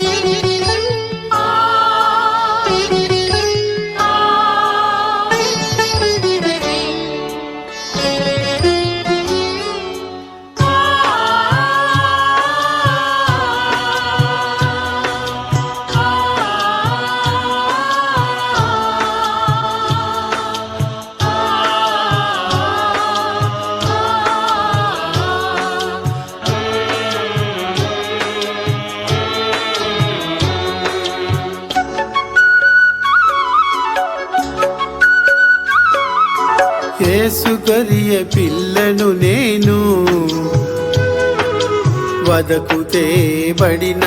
యేసు గరియ పిల్లను నేను వదకు తేబడిన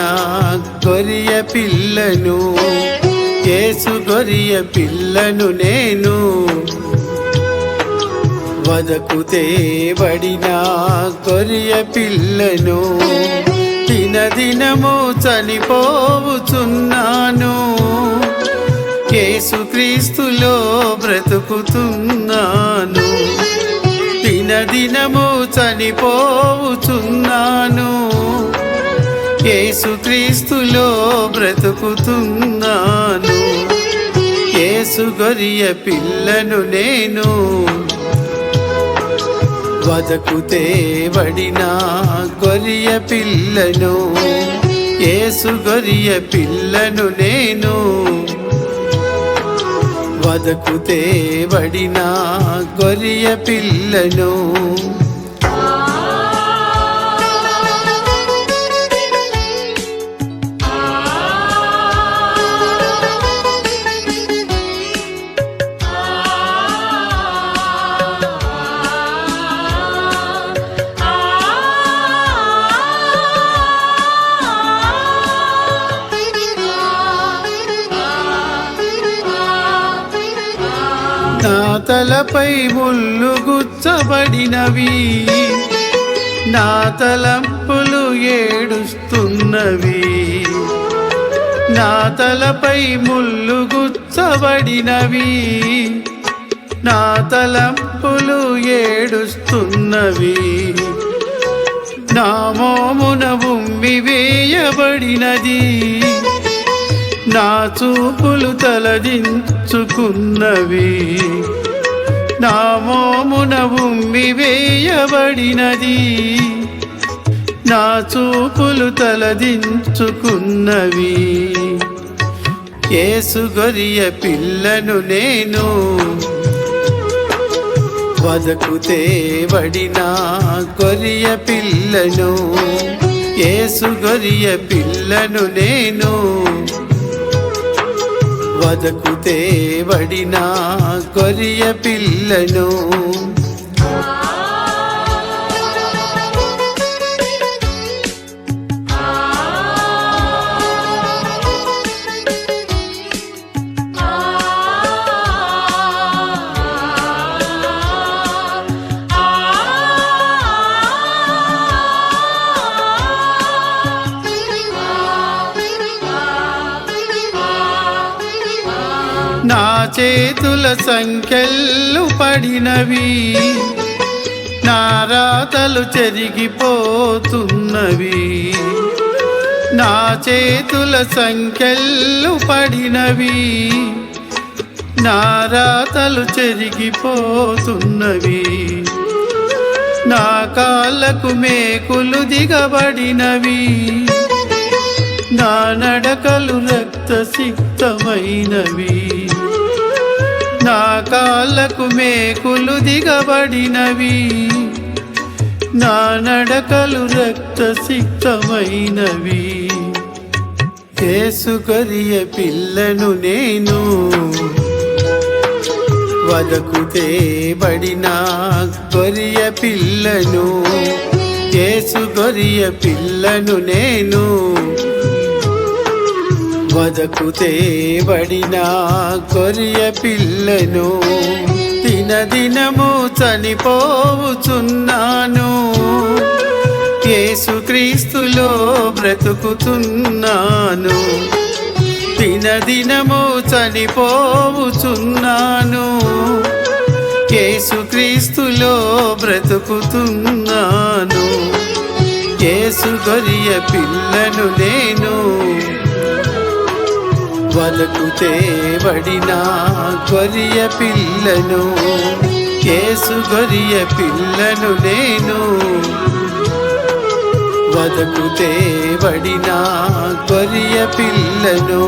గొరియ పిల్లను కేసు గొరియ పిల్లను నేను వదకు తేబడిన గొరియ పిల్లను దినదినము చనిపోవుచున్నాను. యేసుక్రీస్తులో బ్రతుకుతున్నాను. దినదినము చనిపోవుచున్నాను. యేసుక్రీస్తులో బ్రతుకుతున్నాను. యేసు గొరియ పిల్లను నేను వదకు తేవడిన గొరియ పిల్లను. యేసు గొరియ పిల్లను నేను వదకు తేవడిన గొరియ పిల్లను తలపై ముళ్ళు గుచ్చబడినవి. నా తలంపులు ఏడుస్తున్నవి. నా తలపై ముళ్ళు గుచ్చబడినవి. నా తలంపులు ఏడుస్తున్నవి. నా మోమున ఉమ్మి వేయబడినది. నా చూపులు తలదించుకున్నవి. నా మోమున ఉమ్మి వేయబడినది. నా చూపులు తలదించుకున్నవి. యేసు పిల్లను నేను వదకు తేవడిన కొరియ పిల్లను. ఏసుగొరియ పిల్లను నేను వదకు తేవడిన కొరియ పిల్లను నా చేతుల సంఖ్యలు పడినవి నా రాతలు చెరిగిపోతున్నవి. నా చేతుల సంఖ్యలు పడినవి నా రాతలు చెరిగిపోతున్నవి. నా కాళ్ళకు మేకులు దిగబడినవి నా నడకలు రక్తసిక్తమైనవి. నా కాళ్ళకు మేకులు దిగబడినవి. నా నడకలు రక్త సిక్తమైనవి కేసుకరియ పిల్లను నేను వదకు తేబడిన గొరియ పిల్లను. కేసుకొరియ గొరియ పిల్లను నేను వదకు తేబడిన కొరియ పిల్లను. దినదినము చనిపోవుచున్నాను. యేసుక్రీస్తులో బ్రతుకుతున్నాను. దినదినము చనిపోవుచున్నాను. యేసుక్రీస్తులో బ్రతుకుతున్నాను. యేసు గొరియ పిల్లను నేను వదకు తేబడిన గొరియ పిల్లను కేసు గొరియ పిల్లను నేను. వదకు తేబడిన గొరియ పిల్లను